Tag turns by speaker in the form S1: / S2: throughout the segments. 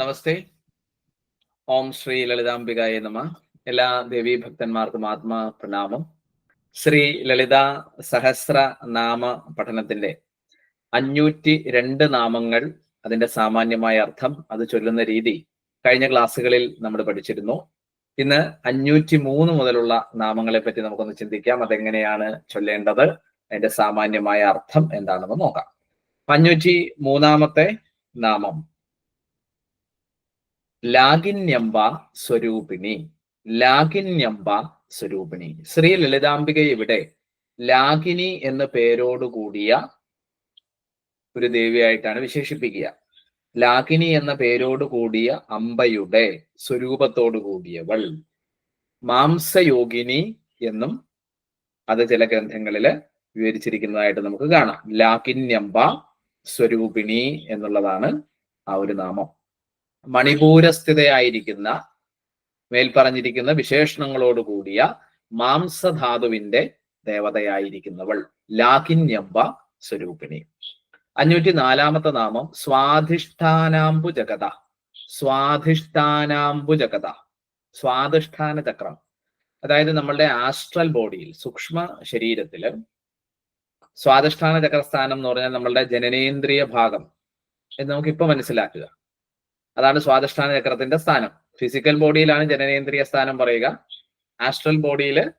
S1: നമസ്തേ. ഓം ശ്രീ ലളിതാംബികായ നമ. എല്ലാ ദേവീ ഭക്തന്മാർക്കും ആത്മാ പ്രണാമം. ശ്രീ ലളിത സഹസ്ര നാമ പഠനത്തിന്റെ അഞ്ഞൂറ്റി രണ്ട് നാമങ്ങൾ അതിന്റെ സാമാന്യമായ അർത്ഥം അത് ചൊല്ലുന്ന രീതി കഴിഞ്ഞ ക്ലാസ്സുകളിൽ നമ്മൾ പഠിച്ചിരുന്നു. ഇന്ന് അഞ്ഞൂറ്റി മൂന്ന് മുതലുള്ള നാമങ്ങളെ പറ്റി നമുക്കൊന്ന് ചിന്തിക്കാം. അതെങ്ങനെയാണ് ചൊല്ലേണ്ടത്? അതിന്റെ സാമാന്യമായ അർത്ഥം എന്താണെന്ന് നോക്കാം. അഞ്ഞൂറ്റി മൂന്നാമത്തെ നാമം. ലാകിന്യംബ സ്വരൂപിണി. ലാഗിന്യമ്പ സ്വരൂപിണി. ശ്രീ ലളിതാംബിക ഇവിടെ ലാഗിനി എന്ന പേരോടുകൂടിയ ഒരു ദേവിയായിട്ടാണ് വിശേഷിപ്പിക്കുക. ലാഗിനി എന്ന പേരോടുകൂടിയ അമ്പയുടെ സ്വരൂപത്തോടു കൂടിയവൾ. മാംസയോഗിനി എന്നും അത് ചില ഗ്രന്ഥങ്ങളിൽ വിവരിച്ചിരിക്കുന്നതായിട്ട് നമുക്ക് കാണാം. ലാഗിന്യമ്പ സ്വരൂപിണി എന്നുള്ളതാണ് ആ ഒരു നാമം. മണിപൂരസ്ഥിതയായിരിക്കുന്ന മേൽപ്പറഞ്ഞിരിക്കുന്ന വിശേഷണങ്ങളോട് കൂടിയ മാംസധാതുവിന്റെ ദേവതയായിരിക്കുന്നവൾ ലാഖിന്യമ്പ സ്വരൂപിണി. അഞ്ഞൂറ്റി നാലാമത്തെ നാമം സ്വാധിഷ്ഠാനാംബു ജഗത സ്വാധിഷ്ഠാനാംബു ജഗത സ്വാധിഷ്ഠാന ചക്രം അതായത് നമ്മളുടെ ആസ്ട്രൽ ബോഡിയിൽ സൂക്ഷ്മ ശരീരത്തിൽ സ്വാധിഷ്ഠാന ചക്രസ്ഥാനം എന്ന് പറഞ്ഞാൽ നമ്മളുടെ ജനനേന്ദ്രിയ ഭാഗം എന്ന് നമുക്ക് ഇപ്പൊ മനസ്സിലാക്കുക. അതാണ് സ്വാദിഷ്ഠാന ചക്രത്തിന്റെ സ്ഥാനം. ഫിസിക്കൽ ബോഡിയിലാണ് ജനനേന്ദ്രിയ സ്ഥാനം പറയുക. ആസ്ട്രൽ ബോഡിയിൽ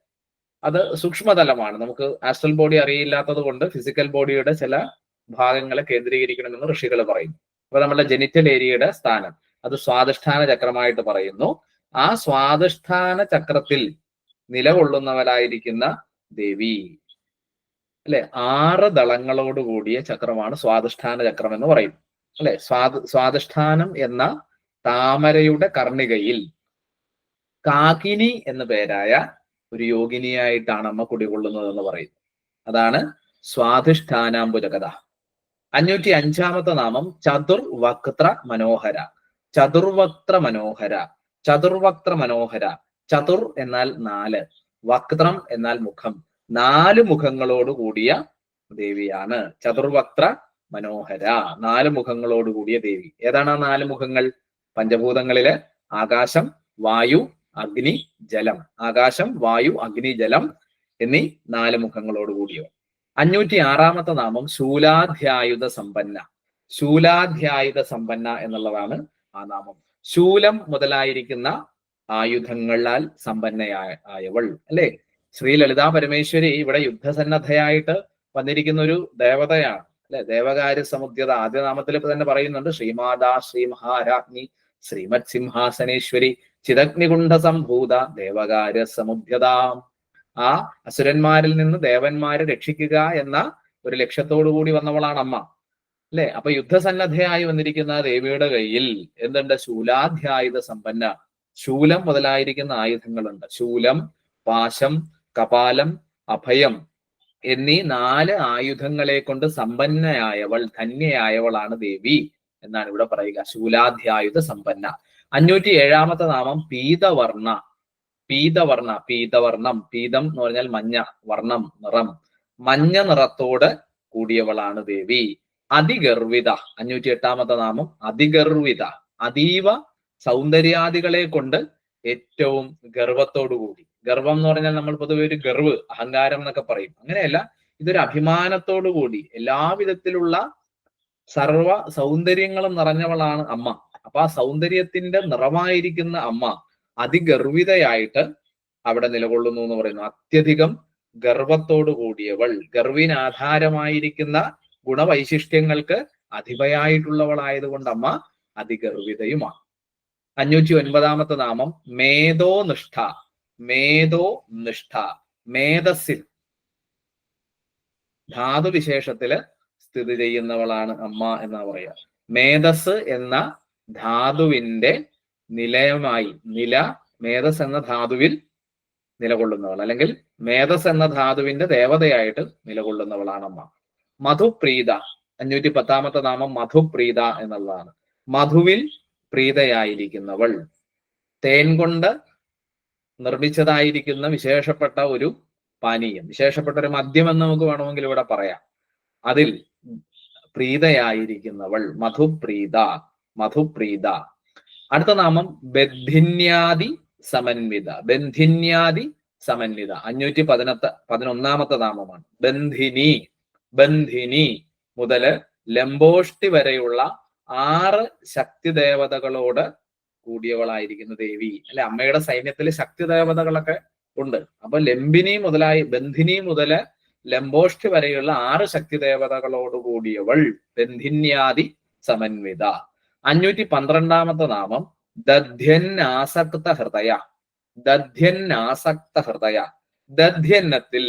S1: അത് സൂക്ഷ്മതലമാണ്. നമുക്ക് ആസ്ട്രൽ ബോഡി അറിയില്ലാത്തത് കൊണ്ട് ഫിസിക്കൽ ബോഡിയുടെ ചില ഭാഗങ്ങളെ കേന്ദ്രീകരിക്കണമെന്ന് ഋഷികൾ പറയുന്നു. അപ്പൊ നമ്മുടെ ജെനിറ്റൽ ഏരിയയുടെ സ്ഥാനം അത് സ്വാധിഷ്ഠാന ചക്രമായിട്ട് പറയുന്നു. ആ സ്വാധിഷ്ഠാന ചക്രത്തിൽ നിലകൊള്ളുന്നവരായിരിക്കുന്ന ദേവി. അല്ലെ? ആറ് ദളങ്ങളോട് കൂടിയ ചക്രമാണ് സ്വാധിഷ്ഠാന ചക്രം എന്ന് പറയും അല്ലെ? സ്വാദ് സ്വാദിഷ്ഠാനം എന്ന താമരയുടെ കർണികയിൽ. കാകിനി എന്ന പേരായ ഒരു യോഗിനിയായിട്ടാണ് അമ്മ കുടികൊള്ളുന്നത് എന്ന് പറയുന്നു. അതാണ് സ്വാധിഷ്ഠാനാംബുജകഥ. അഞ്ഞൂറ്റി അഞ്ചാമത്തെ നാമം ചതുർവക്ത്ര മനോഹര. ചതുർവക്ത്ര മനോഹര. ചതുർവക്ത്ര മനോഹര. ചതുർ എന്നാൽ നാല്. വക്ത്രം എന്നാൽ മുഖം. നാല് മുഖങ്ങളോട് കൂടിയ ദേവിയാണ്. ചതുർവക്ത്ര മനോഹര. നാല് മുഖങ്ങളോട് കൂടിയ ദേവി. ഏതാണ് ആ നാല് മുഖങ്ങൾ? പഞ്ചഭൂതങ്ങളിൽ ആകാശം വായു അഗ്നി ജലം. ആകാശം വായു അഗ്നി ജലം എന്നീ നാല് മുഖങ്ങളോട് കൂടിയോ അഞ്ഞൂറ്റി ആറാമത്തെ നാമം ശൂലാധ്യായുധ സമ്പന്ന. ശൂലാധ്യായുധ സമ്പന്ന എന്നുള്ളതാണ് ആ നാമം. ശൂലം മുതലായിരിക്കുന്ന ആയുധങ്ങളാൽ സമ്പന്നയായ ആയവൾ. അല്ലെ? ശ്രീ ലളിതാ പരമേശ്വരി ഇവിടെ യുദ്ധസന്നദ്ധയായിട്ട് വന്നിരിക്കുന്ന ഒരു ദേവതയാണ്. അല്ലെ? ദേവകാര്യ സമുദ്യത ആദ്യ നാമത്തിൽ തന്നെ പറയുന്നുണ്ട്. ശ്രീമാതാ ശ്രീ മഹാരാജ്ഞി ശ്രീമത് സിംഹാസനേശ്വരി ചിതഗ്നികുണ്ഠ സംഭൂത ദേവകാര്യ സമുദ്യതാം ആ അസുരന്മാരിൽ നിന്ന് ദേവന്മാരെ രക്ഷിക്കുക എന്ന ഒരു ലക്ഷ്യത്തോടു കൂടി വന്നവളാണ് അമ്മ. അല്ലെ? അപ്പൊ യുദ്ധസന്നദ്ധയായി വന്നിരിക്കുന്ന ദേവിയുടെ കയ്യിൽ എന്തുണ്ട്? ശൂലാധ്യായുധ സമ്പന്ന. ശൂലം മുതലായിരിക്കുന്ന ആയുധങ്ങളുണ്ട്. ശൂലം പാശം കപാലം അഭയം. എന്നീ നാല് ആയുധങ്ങളെ കൊണ്ട് സമ്പന്നയായവൾ ധന്യയായവളാണ് ദേവി എന്നാണ് ഇവിടെ പറയുക. ശൂലാധ്യായുധ സമ്പന്ന. അഞ്ഞൂറ്റി ഏഴാമത്തെ നാമം പീതവർണ പീതവർണ പീതവർണം പീതം എന്ന് പറഞ്ഞാൽ മഞ്ഞ വർണം നിറം. മഞ്ഞ നിറത്തോട് കൂടിയവളാണ് ദേവി. അതിഗർവിത. അഞ്ഞൂറ്റി എട്ടാമത്തെ നാമം അതിഗർവിത. അതീവ സൗന്ദര്യാദികളെ കൊണ്ട് ഏറ്റവും ഗർവത്തോടു കൂടി ഗർവം എന്ന് പറഞ്ഞാൽ നമ്മൾ പൊതുവെ ഒരു ഗർവ് അഹങ്കാരം എന്നൊക്കെ പറയും. അങ്ങനെയല്ല ഇതൊരു അഭിമാനത്തോടു കൂടി എല്ലാവിധത്തിലുള്ള സർവ സൗന്ദര്യങ്ങളും നിറഞ്ഞവളാണ് അമ്മ. അപ്പൊ ആ സൗന്ദര്യത്തിന്റെ നിറമായിരിക്കുന്ന അമ്മ അതിഗർവിതയായിട്ട് അവിടെ നിലകൊള്ളുന്നു എന്ന് പറയുന്നു. അത്യധികം ഗർവത്തോടു കൂടിയവൾ ഗർവിനാധാരമായിരിക്കുന്ന ഗുണവൈശിഷ്ട്യങ്ങൾക്ക് അധിപയായിട്ടുള്ളവളായതുകൊണ്ട് അമ്മ അതിഗർവിതയുമാണ്. അഞ്ഞൂറ്റി ഒൻപതാമത്തെ നാമം മേധോ നിഷ്ഠ മേധോ നിഷ്ഠ മേധസ്സിൽ. ധാതുവിശേഷത്തിൽ സ്ഥിതി ചെയ്യുന്നവളാണ് അമ്മ എന്നാ പറയുക മേധസ് എന്ന ധാതുവിന്റെ നിലയമായി നില മേധസ് എന്ന ധാതുവിൽ നിലകൊള്ളുന്നവൾ. അല്ലെങ്കിൽ മേധസ് എന്ന ധാതുവിന്റെ ദേവതയായിട്ട് നിലകൊള്ളുന്നവളാണ് അമ്മ. മധുപ്രീത അഞ്ഞൂറ്റി പത്താമത്തെ നാമം മധുപ്രീത എന്നുള്ളതാണ്. മധുവിൽ പ്രീതയായിരിക്കുന്നവൾ. തേൻ കൊണ്ട് നിർമ്മിച്ചതായിരിക്കുന്ന വിശേഷപ്പെട്ട ഒരു പാനീയം. വിശേഷപ്പെട്ട ഒരു മദ്യം എന്ന് നമുക്ക് വേണമെങ്കിൽ ഇവിടെ പറയാം. അതിൽ പ്രീതയായിരിക്കുന്നവൾ മധുപ്രീത മധുപ്രീത. അടുത്ത നാമം ബന്ധിന്യാദി സമന്വിത. ബന്ധിന്യാദി സമന്വിത. അഞ്ഞൂറ്റി പതിനത്ത പതിനൊന്നാമത്തെ നാമമാണ്. ബന്ധിനി ബന്ധിനി മുതൽ ലംബോഷ്ടി വരെയുള്ള ആറ് ശക്തി ദേവതകളോട് കൂടിയവളായിരിക്കുന്ന ദേവി. അല്ലെ അമ്മയുടെ സൈന്യത്തിൽ ശക്തി ദേവതകളൊക്കെ ഉണ്ട്. അപ്പൊ ലംബിനി മുതലായി ബന്ധിനി മുതൽ ലംബോഷ്ടി വരെയുള്ള ആറ് ശക്തി ദേവതകളോട് കൂടിയവൾ ബന്ധിന്യാദി സമന്വിത. അഞ്ഞൂറ്റി പന്ത്രണ്ടാമത്തെ നാമം ദധ്യന്നാസക്ത ഹൃദയ. ദധ്യന്നാസക്ത ഹൃദയ. ദധ്യന്നത്തിൽ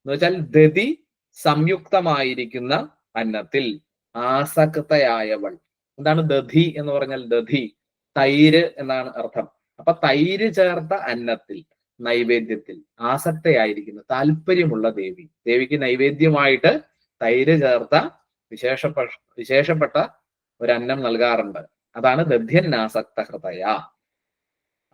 S1: എന്ന് വെച്ചാൽ ദതി സംയുക്തമായിരിക്കുന്ന അന്നത്തിൽ ആസക്തയായവൾ. എന്താണ് ദധി എന്ന് പറഞ്ഞാൽ ദധി. തൈര് എന്നാണ് അർത്ഥം. അപ്പൊ തൈര് ചേർത്ത അന്നത്തിൽ നൈവേദ്യത്തിൽ ആസക്തയായിരിക്കുന്ന താല്പര്യമുള്ള ദേവി. ദേവിക്ക് നൈവേദ്യമായിട്ട് തൈര് ചേർത്ത വിശേഷപ്പെട്ട വിശേഷപ്പെട്ട ഒരു അന്നം നൽകാറുണ്ട്. അതാണ് ദധ്യന്നാസക്ത ഹൃദയ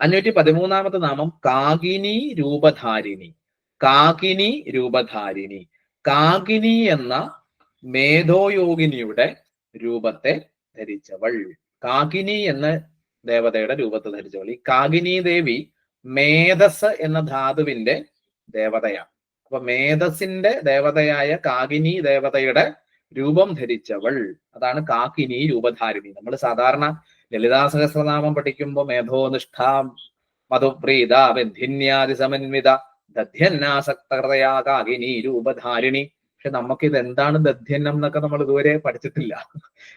S1: അഞ്ഞൂറ്റി പതിമൂന്നാമത്തെ നാമം കാകിനി രൂപധാരിണി. കാകിനി രൂപധാരിണി. കാകിനി എന്ന മേധോയോഗിനിയുടെ രൂപത്തെ ധരിച്ചവൾ. കാകിനി എന്ന ദേവതയുടെ രൂപത്തെ ധരിച്ചവൾ ഈ ദേവി മേധസ് എന്ന ധാതുവിന്റെ ദേവതയാണ്. അപ്പൊ മേധസിന്റെ ദേവതയായ കാഗിനി ദേവതയുടെ രൂപം ധരിച്ചവൾ. അതാണ് കാക്കിനി രൂപധാരിണി. നമ്മൾ സാധാരണ ലളിതാ സഹസ്രനാമം പഠിക്കുമ്പോൾ മേധോനിഷ്ഠ മധുപ്രീത ബന്ധിന്യാദി സമന്വിത ദധ്യന്നാസക്തയാ കാകിനി രൂപധാരിണി. പക്ഷെ നമുക്ക് ഇത് എന്താണ് ദധ്യന്നം എന്നൊക്കെ നമ്മൾ ഇതുവരെ പഠിച്ചിട്ടില്ല.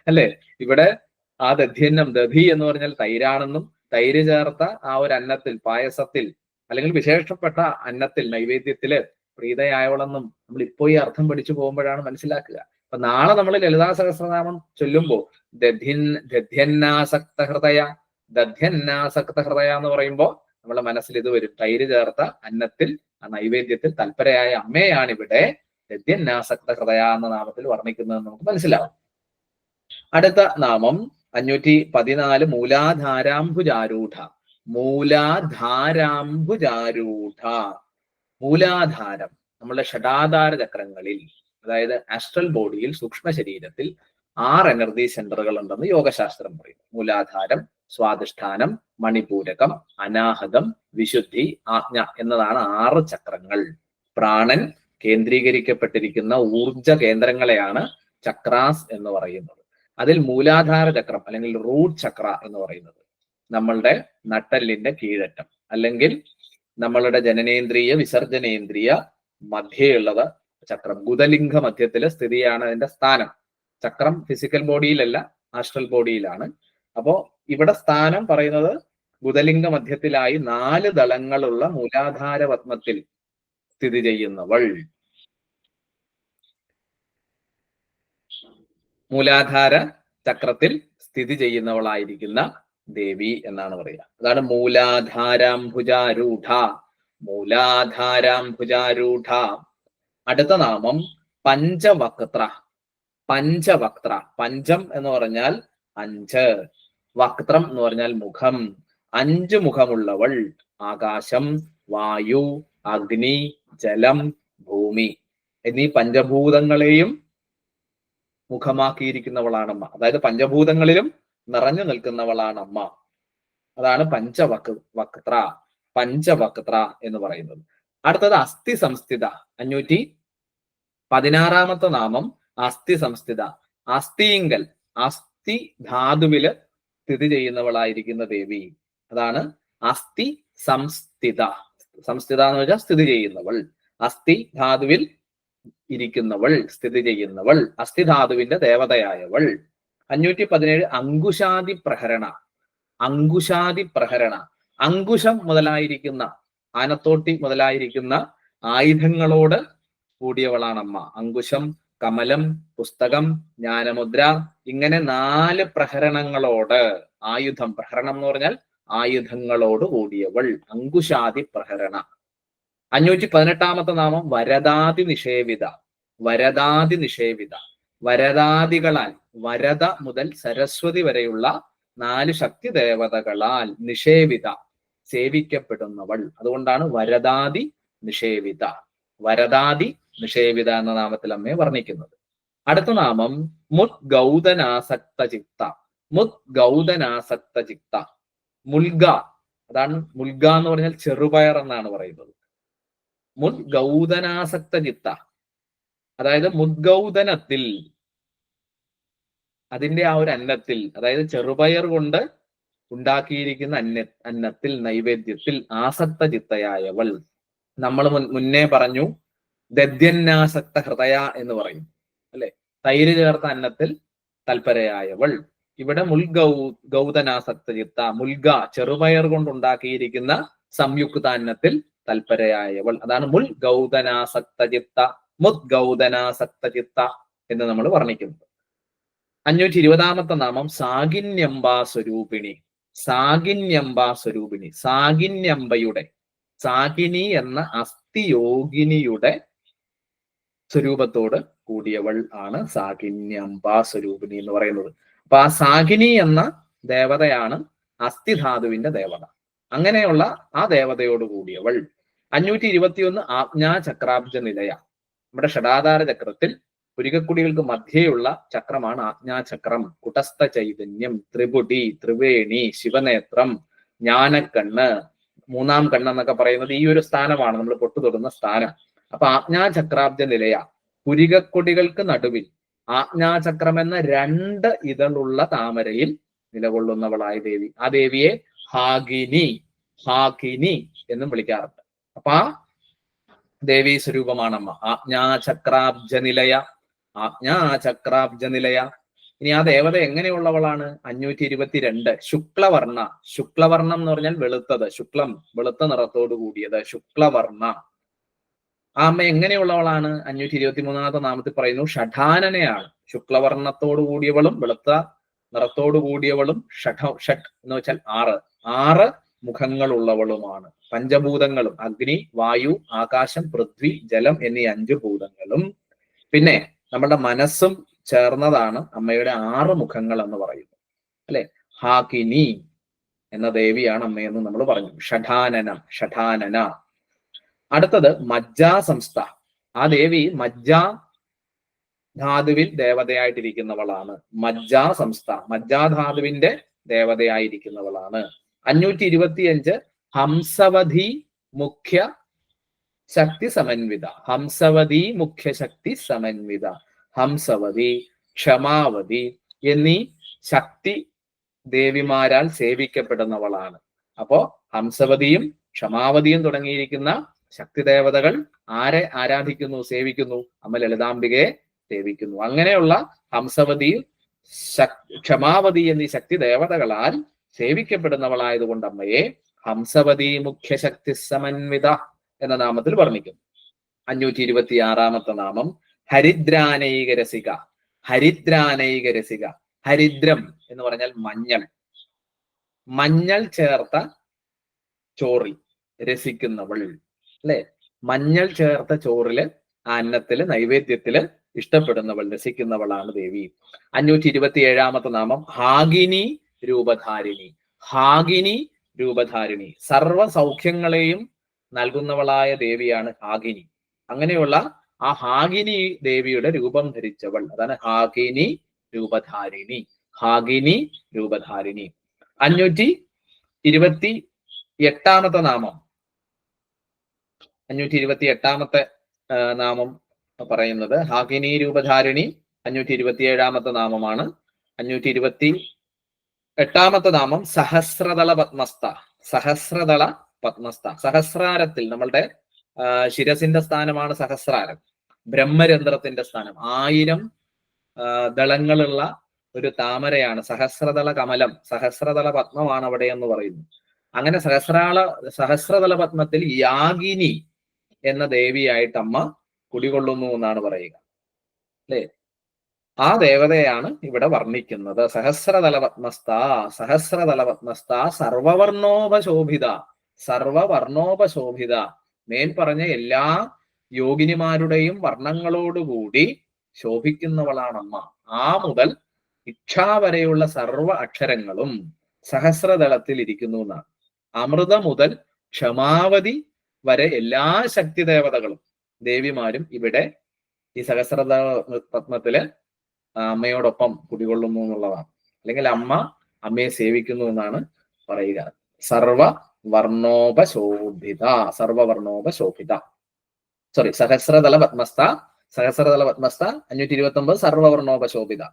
S1: അല്ലെ? ഇവിടെ ആ ദധ്യന്നം ദധി എന്ന് പറഞ്ഞാൽ തൈരാണെന്നും തൈര് ചേർത്ത ആ ഒരു അന്നത്തിൽ പായസത്തിൽ അല്ലെങ്കിൽ വിശേഷപ്പെട്ട അന്നത്തിൽ നൈവേദ്യത്തിൽ പ്രീതയായവളെന്നും നമ്മൾ ഇപ്പോ ഈ അർത്ഥം പഠിച്ചു പോകുമ്പോഴാണ് മനസ്സിലാക്കുക. അപ്പൊ നാളെ നമ്മൾ ലളിതാ സഹസ്രനാമം ചൊല്ലുമ്പോൾ ദധ്യൻ ദധ്യന്നാസക്ത ഹൃദയ ദധ്യന്നാസക്ത ഹൃദയ എന്ന് പറയുമ്പോൾ നമ്മുടെ മനസ്സിൽ ഇത് വരും. തൈര് ചേർത്ത അന്നത്തിൽ ആ നൈവേദ്യത്തിൽ തൽപരയായ അമ്മയാണ് ഇവിടെ ദധ്യന്നാസക്ത ഹൃദയ എന്ന നാമത്തിൽ വർണിക്കുന്നത് നമുക്ക് മനസ്സിലാവും. അടുത്ത നാമം അഞ്ഞൂറ്റി പതിനാല് മൂലാധാരാംബുജാരൂഢ. മൂലാധാരാംബുജാരൂഢ. മൂലാധാരം നമ്മളുടെ ഷടാധാര ചക്രങ്ങളിൽ അതായത് ആസ്ട്രൽ ബോഡിയിൽ സൂക്ഷ്മ ശരീരത്തിൽ ആറ് എനർജി സെന്ററുകൾ ഉണ്ടെന്ന് യോഗശാസ്ത്രം പറയുന്നു. മൂലാധാരം സ്വാധിഷ്ഠാനം മണിപൂരകം അനാഹതം വിശുദ്ധി ആജ്ഞ എന്നതാണ് ആറ് ചക്രങ്ങൾ. പ്രാണൻ കേന്ദ്രീകരിക്കപ്പെട്ടിരിക്കുന്ന ഊർജ കേന്ദ്രങ്ങളെയാണ് ചക്രാസ് എന്ന് പറയുന്നത്. അതിൽ മൂലാധാര ചക്രം അല്ലെങ്കിൽ റൂട്ട് ചക്ര എന്ന് പറയുന്നത്. നമ്മളുടെ നട്ടല്ലിന്റെ കീഴറ്റം. അല്ലെങ്കിൽ നമ്മളുടെ ജനനേന്ദ്രിയ വിസർജനേന്ദ്രിയ മധ്യയുള്ളത് ചക്രം. ഗുദലിംഗ മധ്യത്തിൽ സ്ഥിതിയാണ് അതിന്റെ സ്ഥാനം. ചക്രം ഫിസിക്കൽ ബോഡിയിലല്ല ആസ്ട്രൽ ബോഡിയിലാണ് അപ്പോ ഇവിടെ സ്ഥാനം പറയുന്നത് ബുധലിംഗ മധ്യത്തിലായി നാല് ദളങ്ങളുള്ള മൂലാധാര പത്മത്തിൽ സ്ഥിതി ചെയ്യുന്നവൾ. മൂലാധാര ചക്രത്തിൽ സ്ഥിതി ചെയ്യുന്നവളായിരിക്കുന്ന ദേവി എന്നാണ് പറയുക. അതാണ് മൂലാധാരാംഭുജാരൂഢ മൂലാധാരാംഭുജാരൂഢ. അടുത്ത നാമം പഞ്ചവക്ത്ര പഞ്ചവക്ത്ര. പഞ്ചം എന്ന് പറഞ്ഞാൽ അഞ്ച് വക്ത്രം എന്ന് പറഞ്ഞാൽ മുഖം. അഞ്ചു മുഖമുള്ളവൾ ആകാശം വായു അഗ്നി ജലം ഭൂമി. എന്നീ പഞ്ചഭൂതങ്ങളെയും മുഖമാക്കിയിരിക്കുന്നവളാണ് അമ്മ. അതായത് പഞ്ചഭൂതങ്ങളിലും നിറഞ്ഞു നിൽക്കുന്നവളാണ് അമ്മ. അതാണ് പഞ്ചവക് വക്ത്ര പഞ്ചവക്ത്ര എന്ന് പറയുന്നത്. അടുത്തത് അസ്ഥി സംസ്ഥിത അഞ്ഞൂറ്റി പതിനാറാമത്തെ നാമം അസ്ഥി സംസ്ഥിത അസ്ഥിയിങ്കൽ. അസ്ഥി ധാതുവിൽ സ്ഥിതി ചെയ്യുന്നവളായിരിക്കുന്ന ദേവി. അതാണ് അസ്ഥി സംസ്ഥിത സംസ്ഥിത എന്ന് വെച്ചാൽ സ്ഥിതി ചെയ്യുന്നവൾ. അസ്ഥി ധാതുവിൽ ഇരിക്കുന്നവൾ സ്ഥിതി ചെയ്യുന്നവൾ അസ്ഥിധാതുവിന്റെ ദേവതയായവൾ. അഞ്ഞൂറ്റി പതിനേഴ് അങ്കുശാദി പ്രഹരണ. അങ്കുശാദി പ്രഹരണ. അങ്കുശം മുതലായിരിക്കുന്ന ആനത്തോട്ടി മുതലായിരിക്കുന്ന ആയുധങ്ങളോട് കൂടിയവളാണമ്മ. അങ്കുശം കമലം പുസ്തകം ജ്ഞാനമുദ്ര ഇങ്ങനെ നാല് പ്രഹരണങ്ങളോട് ആയുധം. പ്രഹരണം എന്ന് പറഞ്ഞാൽ ആയുധങ്ങളോട് കൂടിയവൾ. അങ്കുശാദി പ്രഹരണ. അഞ്ഞൂറ്റി പതിനെട്ടാമത്തെ നാമം വരദാതി നിഷേവിത. വരദാതി നിഷേവിത. വരദാദികളാൽ വരദ മുതൽ സരസ്വതി വരെയുള്ള നാല് ശക്തി ദേവതകളാൽ നിഷേവിത സേവിക്കപ്പെടുന്നവൾ. അതുകൊണ്ടാണ് വരദാതി നിഷേവിത. വരദാതി നിഷേവിത എന്ന നാമത്തിൽ അമ്മയെ വർണിക്കുന്നത്. അടുത്ത നാമം മുത് ഗൗതനാസക്ത ചിത്ത മുത് ഗൗതനാസക്ത ചിത്ത മുൽഗ. അതാണ് മുൽഗ എന്ന് പറഞ്ഞാൽ ചെറുപയർ എന്നാണ് പറയുന്നത്. മുദ്ഗൗതനാസക്ത ചിത്ത അതായത് മുദ്ഗൗതനത്തിൽ അതിന്റെ ആ ഒരു അന്നത്തിൽ അതായത് ചെറുപയർ കൊണ്ട് ഉണ്ടാക്കിയിരിക്കുന്ന അന്ന അന്നത്തിൽ നൈവേദ്യത്തിൽ ആസക്ത ചിത്തയായവൾ നമ്മൾ മുന്നേ പറഞ്ഞു ദദ്യന്നാസക്ത ഹൃദയ എന്ന് പറയും. അല്ലെ? തൈര് ചേർത്ത അന്നത്തിൽ തൽപരയായവൾ. ഇവിടെ മുൽഗൗ ഗൗതനാസക്ത ചിത്ത മുൽഗ ചെറുപയർ കൊണ്ട് ഉണ്ടാക്കിയിരിക്കുന്ന സംയുക്ത അന്നത്തിൽ തൽപരയായവൾ. അതാണ് മുൽ ഗൗതനാസക്ത ചിത്ത മുത് ഗൗതനാസക്ത ചിത്ത എന്ന് നമ്മൾ വർണിക്കുന്നത്. അഞ്ഞൂറ്റി ഇരുപതാമത്തെ നാമം സാഗിന്യംബാ സ്വരൂപിണി. സാഗിന്യംബാ സ്വരൂപിണി. സാഗിന്യംബയുടെ സാഗിനി എന്ന അസ്ഥിയോഗിനിയുടെ സ്വരൂപത്തോട് കൂടിയവൾ ആണ് സാഗിന്യംബാ സ്വരൂപിണി എന്ന് പറയുന്നത്. അപ്പൊ ആ സാഗിനി എന്ന ദേവതയാണ് അസ്ഥിധാതുവിന്റെ ദേവത. അങ്ങനെയുള്ള ആ ദേവതയോട് കൂടിയവൾ. അഞ്ഞൂറ്റി ഇരുപത്തിയൊന്ന് ആജ്ഞാ ചക്രാബ്ജ നിലയ. നമ്മുടെ ഷടാധാര ചക്രത്തിൽ പുരികക്കുടികൾക്ക് മധ്യേയുള്ള ചക്രമാണ് ആജ്ഞാചക്രം കുടസ്ഥ ചൈതന്യം ത്രിപുടി ത്രിവേണി ശിവനേത്രം ജ്ഞാനക്കണ്ണ്. മൂന്നാം കണ്ണ് എന്നൊക്കെ പറയുന്നത് ഈ ഒരു സ്ഥാനമാണ്. നമ്മൾ പൊട്ടു തൊടുന്ന സ്ഥാനം. അപ്പൊ ആജ്ഞാചക്രാബ്ജ നിലയ. പുരികക്കൊടികൾക്ക് നടുവിൽ ആജ്ഞാചക്രം എന്ന രണ്ട് ഇതളുള്ള താമരയിൽ നിലകൊള്ളുന്നവളായ ദേവി. ആ ദേവിയെ ഹാഗിനി ഹാഗിനി എന്നും വിളിക്കാറുണ്ട്. അപ്പൊ ആ ദേവീ സ്വരൂപമാണമ്മ. ആജ്ഞാചക്രാബ്ജ നിലയ ആജ്ഞാചക്രാബ്ജ നിലയ ഇനി ആ ദേവത എങ്ങനെയുള്ളവളാണ്? അഞ്ഞൂറ്റി ഇരുപത്തിരണ്ട് ശുക്ലവർണ. ശുക്ലവർണം എന്ന് പറഞ്ഞാൽ വെളുത്തത്. ശുക്ലം വെളുത്ത നിറത്തോട് കൂടിയത് ശുക്ലവർണ. ആ അമ്മ എങ്ങനെയുള്ളവളാണ്? അഞ്ഞൂറ്റി ഇരുപത്തി മൂന്നാമത്തെ നാമത്തിൽ പറയുന്നു ഷഠാനനയാണ്. ശുക്ലവർണത്തോടു കൂടിയവളും വെളുത്ത നിറത്തോടു കൂടിയവളും ഷഠ ഷട്ട് എന്ന് വെച്ചാൽ ആറ്. ആറ് മുഖങ്ങളുള്ളവളുമാണ്. പഞ്ചഭൂതങ്ങളും അഗ്നി വായു ആകാശം പൃഥ്വി ജലം എന്നീ അഞ്ചു ഭൂതങ്ങളും. പിന്നെ നമ്മുടെ മനസ്സും ചേർന്നതാണ് അമ്മയുടെ ആറ് മുഖങ്ങൾ എന്ന് പറയുന്നത്. അല്ലെ? ഹാകിനി എന്ന ദേവിയാണ് അമ്മയെന്ന് നമ്മൾ പറഞ്ഞു. ഷഠാനന ഷഠാനന. അടുത്തത് മജ്ജാ സംസ്ഥ. ആ ദേവി മജ്ജാ ധാതുവിൽ ദേവതയായിട്ടിരിക്കുന്നവളാണ്. മജ്ജാ സംസ്ഥ. മജ്ജാ ധാതുവിന്റെ ദേവതയായിരിക്കുന്നവളാണ്. അഞ്ഞൂറ്റി ഇരുപത്തിയഞ്ച് ഹംസവധി മുഖ്യ ശക്തി സമന്വിത. ഹംസവതി മുഖ്യ ശക്തി സമന്വിത. ഹംസവതി ക്ഷമാവതി എന്നീ ശക്തി ദേവിമാരാൽ സേവിക്കപ്പെടുന്നവളാണ്. അപ്പോ ഹംസവതിയും ക്ഷമാവതിയും തുടങ്ങിയിരിക്കുന്ന ശക്തി ദേവതകൾ ആരെ ആരാധിക്കുന്നു സേവിക്കുന്നു? അമ്മ ലളിതാംബികയെ സേവിക്കുന്നു. അങ്ങനെയുള്ള ഹംസവതി ക്ഷമാവതി എന്നീ ശക്തി ദേവതകളാൽ സേവിക്കപ്പെടുന്നവളായതുകൊണ്ട് അമ്മയെ ഹംസവതി മുഖ്യശക്തി സമന്വിത എന്ന നാമത്തിൽ വർണിക്കുന്നു അഞ്ഞൂറ്റി ഇരുപത്തി ആറാമത്തെ നാമം ഹരിദ്രാനൈക രസിക ഹരിദ്രാനൈക രസിക ഹരിദ്രം എന്ന് പറഞ്ഞാൽ മഞ്ഞൾ. മഞ്ഞൾ ചേർത്ത ചോറിൽ രസിക്കുന്നവൾ അല്ലെ? മഞ്ഞൾ ചേർത്ത ചോറിൽ അന്നത്തിൽ നൈവേദ്യത്തിൽ ഇഷ്ടപ്പെടുന്നവൾ രസിക്കുന്നവളാണ് ദേവി. അഞ്ഞൂറ്റി ഇരുപത്തി ഏഴാമത്തെ നാമം ഹാഗിനി രൂപധാരിണി. ഹാഗിനി രൂപധാരിണി. സർവ സൗഖ്യങ്ങളെയും നൽകുന്നവളായ ദേവിയാണ് ഹാഗിനി. അങ്ങനെയുള്ള ആ ഹാഗിനി ദേവിയുടെ രൂപം ധരിച്ചവൾ. അതാണ് ഹാഗിനി രൂപധാരിണി. ഹാഗിനി രൂപധാരിണി. അഞ്ഞൂറ്റി ഇരുപത്തി എട്ടാമത്തെ നാമം. അഞ്ഞൂറ്റി ഇരുപത്തി എട്ടാമത്തെ നാമം പറയുന്നത് ഹാഗിനി രൂപധാരിണി. അഞ്ഞൂറ്റി ഇരുപത്തി ഏഴാമത്തെ നാമമാണ്. അഞ്ഞൂറ്റി ഇരുപത്തി എട്ടാമത്തെ നാമം സഹസ്രതള പത്മസ്ഥ. സഹസ്രതള പത്മസ്ഥ. സഹസ്രാരത്തിൽ നമ്മളുടെ ശിരസിന്റെ സ്ഥാനമാണ് സഹസ്രാരം. ബ്രഹ്മരന്ധ്രത്തിന്റെ സ്ഥാനം. ആയിരം ദളങ്ങളുള്ള ഒരു താമരയാണ് സഹസ്രതല കമലം. സഹസ്രതല പത്മമാണ് അവിടെ എന്ന് പറയുന്നു. അങ്ങനെ സഹസ്രാള സഹസ്രതല പത്മത്തിൽ യാഗിനി എന്ന ദേവിയായിട്ട് അമ്മ കുടികൊള്ളുന്നു എന്നാണ് പറയുക. അല്ലേ? ആ ദേവതയാണ് ഇവിടെ വർണിക്കുന്നത്. സഹസ്രതല പത്മസ്ഥ സഹസ്രതല പത്മസ്ഥ സർവവർണോപശോഭിത സർവവർണോപശോഭിത. മേൽ പറഞ്ഞ എല്ലാ യോഗിനിമാരുടെയും വർണങ്ങളോടുകൂടി ശോഭിക്കുന്നവളാണമ്മ. ആ മുതൽ ഇച്ഛാ വരെയുള്ള സർവ അക്ഷരങ്ങളും സഹസ്രതലത്തിൽ ഇരിക്കുന്നു എന്നാണ് അമൃത മുതൽ ക്ഷമാവതി വരെ എല്ലാ ശക്തി ദേവതകളും ദേവിമാരും ഇവിടെ ഈ സഹസ്രത പത്മത്തിൽ അമ്മയോടൊപ്പം കുടികൊള്ളുന്നു എന്നുള്ളതാണ് അല്ലെങ്കിൽ അമ്മ അമ്മയെ സേവിക്കുന്നു എന്നാണ് പറയുക. സർവ വർണോപശോഭിത സർവവർണോപശോഭിത സോറി സഹസ്രതല പത്മസ്ഥ സഹസ്രതല പത്മസ്ഥ അഞ്ഞൂറ്റി ഇരുപത്തി ഒമ്പത് സർവവർണോപശോഭിത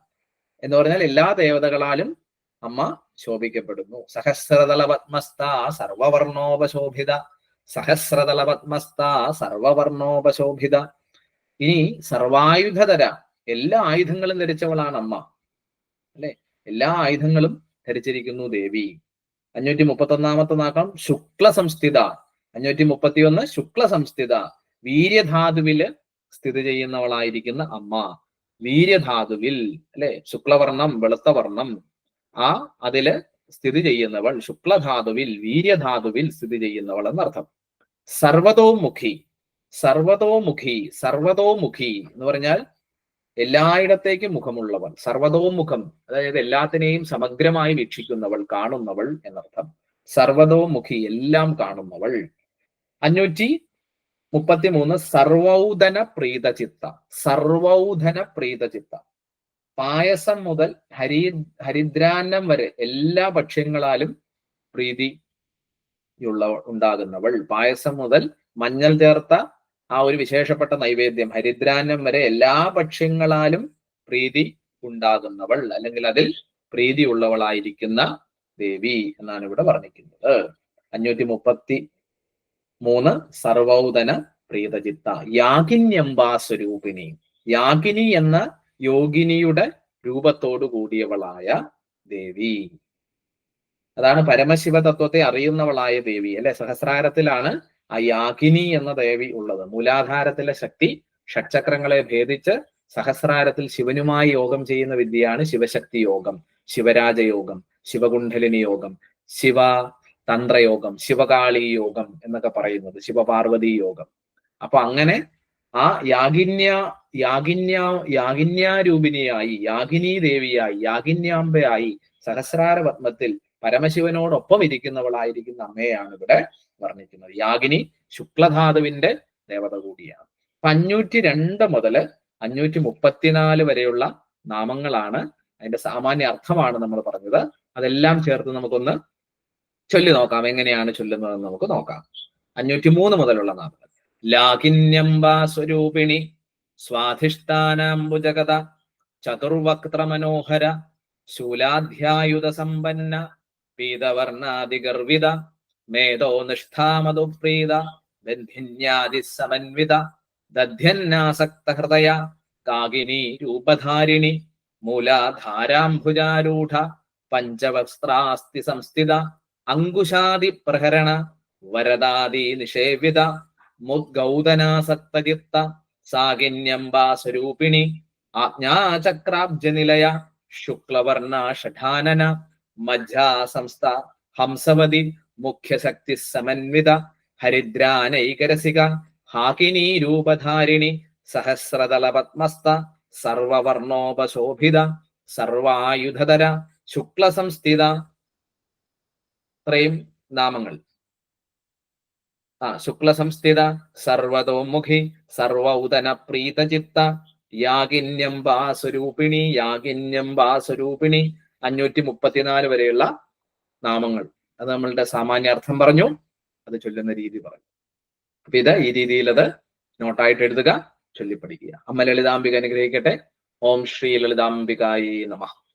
S1: എന്ന് പറഞ്ഞാൽ എല്ലാ ദേവതകളാലും അമ്മ ശോഭിക്കപ്പെടുന്നു. സഹസ്രതല പത്മസ്ഥ സർവവർണോപശോഭിത സഹസ്രതല പത്മസ്ഥ സർവവർണോപശോഭിത ഇനി സർവായുധതര എല്ലാ ആയുധങ്ങളും ധരിച്ചവളാണ് അമ്മ. അല്ലെ? എല്ലാ ആയുധങ്ങളും ധരിച്ചിരിക്കുന്നു ദേവി. അഞ്ഞൂറ്റി മുപ്പത്തി ഒന്നാമത്തെ നാക്കം ശുക്ല സംസ്ഥിത അഞ്ഞൂറ്റി മുപ്പത്തി ഒന്ന് ശുക്ല സംസ്ഥിത വീര്യധാതുവിൽ സ്ഥിതി ചെയ്യുന്നവളായിരിക്കുന്ന അമ്മ. വീര്യധാതുവിൽ അല്ലെ? ശുക്ലവർണം വെളുത്ത വർണം ആ അതിൽ സ്ഥിതി ചെയ്യുന്നവൾ ശുക്ലധാതുവിൽ വീര്യധാതുവിൽ സ്ഥിതി ചെയ്യുന്നവൾ എന്നർത്ഥം. സർവതോമുഖി. സർവതോമുഖി സർവതോമുഖി എന്ന് പറഞ്ഞാൽ എല്ലായിടത്തേക്കും മുഖമുള്ളവൾ സർവതോമുഖം അതായത് എല്ലാത്തിനെയും സമഗ്രമായി വീക്ഷിക്കുന്നവൾ കാണുന്നവൾ എന്നർത്ഥം. സർവതോമുഖി എല്ലാം കാണുന്നവൾ. അഞ്ഞൂറ്റി മുപ്പത്തിമൂന്ന് സർവൗധന പ്രീതചിത്ത സർവൗധന പ്രീതചിത്ത. പായസം മുതൽ ഹരി ഹരിദ്രാന്നം വരെ എല്ലാ ഭക്ഷ്യങ്ങളാലും പ്രീതി ഉള്ള ഉണ്ടാകുന്നവൾ. പായസം മുതൽ മഞ്ഞൾ ചേർത്ത ആ ഒരു വിശേഷപ്പെട്ട നൈവേദ്യം ഹരിദ്രാന്നം വരെ എല്ലാ പക്ഷങ്ങളാലും പ്രീതി ഉണ്ടാകുന്നവൾ അല്ലെങ്കിൽ അതിൽ പ്രീതിയുള്ളവളായിരിക്കുന്ന ദേവി എന്നാണ് ഇവിടെ വർണിക്കുന്നത്. അഞ്ഞൂറ്റി മുപ്പത്തി മൂന്ന് സർവൗദന പ്രീതചിത്ത. യാഗിന്യംബാ സ്വരൂപിണി. യാഗിനി എന്ന യോഗിനിയുടെ രൂപത്തോടു കൂടിയവളായ ദേവി. അതാണ് പരമശിവ തത്വത്തെ അറിയുന്നവളായ ദേവി. അല്ലെ? സഹസ്രാരത്തിലാണ് ആ യാഗിനി എന്ന ദേവി ഉള്ളത്. മൂലാധാരത്തിലെ ശക്തി ഷഡ്ചക്രങ്ങളെ ഭേദിച്ച് സഹസ്രാരത്തിൽ ശിവനുമായി യോഗം ചെയ്യുന്ന വിദ്യയാണ് ശിവശക്തി യോഗം ശിവരാജയോഗം ശിവകുണ്ഠലിനി യോഗം ശിവ തന്ത്രയോഗം ശിവകാളി യോഗം എന്നൊക്കെ പറയുന്നത് ശിവപാർവതി യോഗം. അപ്പൊ അങ്ങനെ ആ യാഗിന്യ യാഗിന്യ യാഗിന്യാരൂപിണിയായി യാഗിനി ദേവിയായി യാഗിന്യാംബയായി സഹസ്രാര പത്മത്തിൽ പരമശിവനോടൊപ്പം ഇരിക്കുന്നവളായിരിക്കുന്ന അമ്മയാണ് ഇവിടെ വർണിക്കുന്നത്. യാഗിനി ശുക്ലധാതുവിന്റെ ദേവത കൂടിയാണ്. അപ്പൊ അഞ്ഞൂറ്റി രണ്ട് മുതൽ അഞ്ഞൂറ്റി മുപ്പത്തിനാല് വരെയുള്ള നാമങ്ങളാണ് അതിന്റെ സാമാന്യ അർത്ഥമാണ് നമ്മൾ പറഞ്ഞത്. അതെല്ലാം ചേർത്ത് നമുക്കൊന്ന് ചൊല്ലി നോക്കാം. എങ്ങനെയാണ് ചൊല്ലുന്നതെന്ന് നമുക്ക് നോക്കാം. അഞ്ഞൂറ്റി മൂന്ന് മുതലുള്ള നാമങ്ങൾ. ലാകിന്യംബാ സ്വരൂപിണി സ്വാധിഷ്ഠാനാംബുജഗത ചതുർവക്ത്ര മനോഹര ശൂലാധ്യായുധ സമ്പന്ന പീതവർണാതിഗർവിത മേധോ നിഷ്ഠാമതുപ്രീത ബന്ധിന്യാതിസമന്വിത സമന്വിത ദധ്യന്നാസക്ത ഹൃദയ കാകിനി രൂപധാരിണി മൂലാധാരാംഭുജാരൂഢ പഞ്ചവസ്ത്രാസ്തി സംസ്ഥിത അങ്കുശാദി പ്രഹരണ വരദാദി നിഷേവിത മുദ്ഗൗതനാസക്തചിത്ത സാകിന്യംബാ സ്വരൂപിണി ആജ്ഞാചക്രാബ്ജനിലയ ശുക്ലവർണ ഷഠാനന മജ്ജാ സംസ്ഥ ഹംസവതി മുഖ്യശക്തി സമന്വിത ഹരിദ്രാനൈകരസിക ഹാകിനി രൂപധാരിണി സഹസ്രതല പത്മസ്ഥ സർവവർണോപശോഭിത സർവായുധതര ശുക്ലസംസ്ഥിത ഇത്രയും നാമങ്ങൾ. ആ ശുക്ലസംസ്ഥിത സർവതോമുഖി സർവ ഉദന പ്രീതചിത്ത യാഗിന്യം വാസ്വരൂപിണി യാഗിന്യം സ്വരൂപിണി അഞ്ഞൂറ്റി മുപ്പത്തിനാല് വരെയുള്ള നാമങ്ങൾ. അത് നമ്മളുടെ സാമാന്യ അർത്ഥം പറഞ്ഞു അത് ചൊല്ലുന്ന രീതി പറഞ്ഞു. അപ്പൊ ഇത് ഈ രീതിയിൽ അത് നോട്ടായിട്ട് എഴുതുക ചൊല്ലിപ്പഠിക്കുക. അമ്മ ലളിതാംബിക അനുഗ്രഹിക്കട്ടെ. ഓം ശ്രീ ലളിതാംബികായി നമഃ.